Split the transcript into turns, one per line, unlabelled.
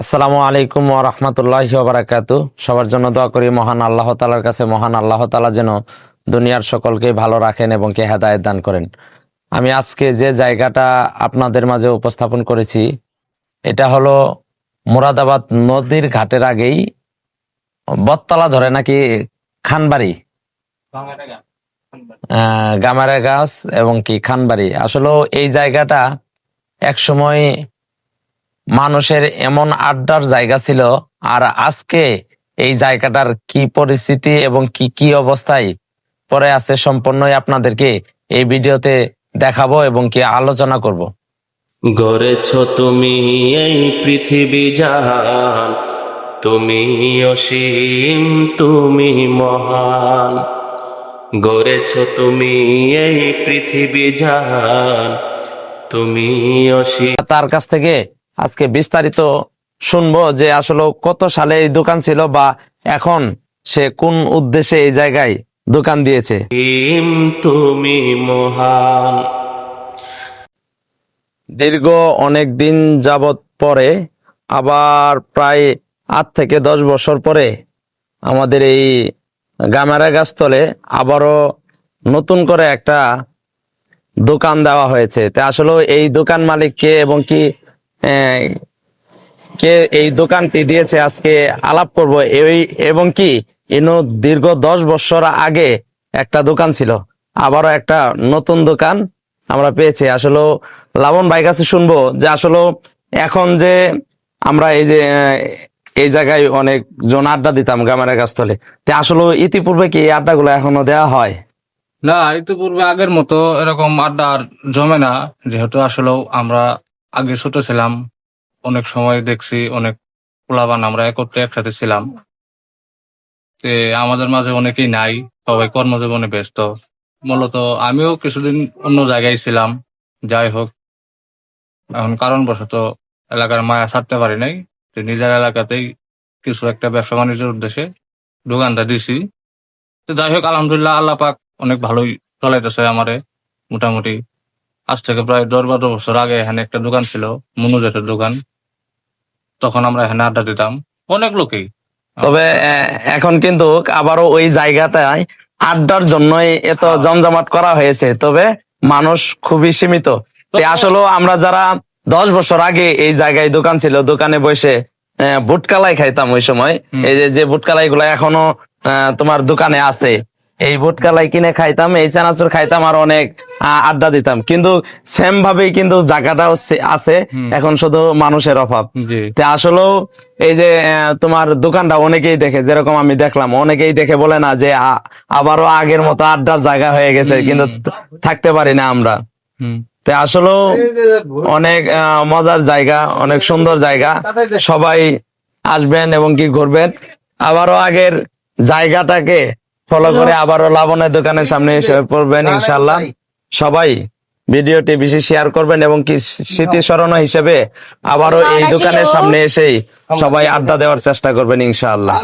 আসসালামু আলাইকুম ওয়া রাহমাতুল্লাহি বারাকাতু। সবার জন্য দোয়া করি, মহান আল্লাহ তাআলার কাছে, মহান আল্লাহ তাআলা যেন দুনিয়ার সকলকে ভালো রাখেন এবং কে হেদায়েত দান করেন। আমি আজকে যে জায়গাটা আপনাদের মাঝে উপস্থাপন করেছি, এটা হলো মুরাদাবাদ নদীর ঘাটের আগেই বটতলা ধরে নাকি খানবাড়ি? গামারা গাছ এবং কি খানবাড়ি। আসলে এই জায়গাটা এক সময় মানুষের এমন আড্ডার জায়গা ছিল আর আজকে এই জায়গাটার কি পরিস্থিতি এবং কি কি অবস্থায় পরে আছে সম্পূর্ণই আপনাদেরকে এই ভিডিওতে দেখাবো এবং কি আলোচনা করব।
গড়েছ তুমি এই পৃথিবী জাহান তুমি অসীম তুমি মহান। গড়েছ তুমি এই পৃথিবী জাহান তুমি অসীম।
তার কাছ থেকে আজকে বিস্তারিত শুনব যে আসলে কত সালে এই দোকান ছিল বা এখন সে কোন উদ্দেশ্যে এই জায়গায় দোকান দিয়েছে?
তুমি মহান।
দীর্ঘ অনেক দিন যাবত পরে আবার প্রায় আট থেকে দশ বছর পরে আমাদের এই গামারা গাছতলে আবারও নতুন করে একটা দোকান দেওয়া হয়েছে। তা আসলে এই দোকান মালিককে এবং কি কে এই দোকানটি দিয়েছে আজকে আলাপ করব। এই এবং কি, ইনো দীর্ঘ দশ বছর আগে একটা দোকান ছিল, আবারও একটা নতুন দোকান আমরা পেয়েছি। আসলে লাবণ ভাই কাছে শুনব যে আসলে এখন যে আমরা এই যে এই জায়গায় অনেক জন আড্ডা দিতাম গ্রামের গাছতলে তে আসলে ইতিপূর্বে কি এই আড্ডাগুলো এখনও দেওয়া হয়?
না, ইতিপূর্বে আগের মতো এরকম আড্ডা আর জমে না, যেহেতু আসলেও আমরা আগে ছোট ছিলাম, অনেক সময় দেখছি অনেক পোলাবান আমরা একত্রে একসাথে ছিলাম। তে আমাদের মাঝে অনেকেই নাই, সবাই কর্মজীবনে ব্যস্ত। মূলত আমিও কিছুদিন অন্য জায়গায় ছিলাম, যাই হোক। এখন কারণবশত এলাকার মায়া ছাড়তে পারি নাই তো নিজের এলাকাতেই কিছু একটা ব্যবসা বাণিজ্যের উদ্দেশ্যে দোকানটা দিছি। তো যাই হোক, আলহামদুলিল্লাহ আল্লাহ পাক অনেক ভালোই চলাইতেছে আমারে, মোটামুটি। আজ থেকে প্রায় দশ বারো বছর আগে এখানে একটা দোকান ছিল মনুজেটের দোকান। তখন আমরা এখানে আড্ডা দিতাম। অনেক লোকেই।
তবে এখন কিন্তু আবারও ওই জায়গাটায় আড্ডার জন্যই এত জমজমাট করা হয়েছে। তবে মানুষ খুবই সীমিত। আসলে আমরা যারা দশ বছর আগে এই জায়গায় দোকান ছিল দোকানে বসে বুটকালাই খাইতাম ওই সময়। এই যে যে বুটকালাই গুলো এখনও আহ, তোমার দোকানে আছে এই বুটকালাই কিনে খাইতাম এই চানাচুর খাইতাম আর অনেক আহ, আড্ডা দিতাম। কিন্তু সেম ভাবেই কিন্তু জায়গাটাও আছে। এখন শুধু মানুষের অভাব। তে আসলেও এই যে তোমার দোকানটা অনেকেই দেখে যেরকম আমি দেখলাম অনেকেই দেখে বলে না যে আবারও আগের মতো আড্ডার জায়গা হয়ে গেছে কিন্তু থাকতে পারি না আমরা। তে আসলেও অনেক আহ, মজার জায়গা অনেক সুন্দর জায়গা। সবাই আসবেন এবং কি ঘুরবেন। আবারও আগের জায়গাটাকে ফলো করে আবারও লাবণের দোকানের সামনে এসে পড়বেন ইনশাল্লাহ সবাই ভিডিওটি বেশি শেয়ার করবেন এবং কি স্মৃতি স্মরণ হিসেবে আবারও এই দোকানের সামনে এসেই সবাই আড্ডা দেওয়ার চেষ্টা করবেন ইনশাআল্লাহ।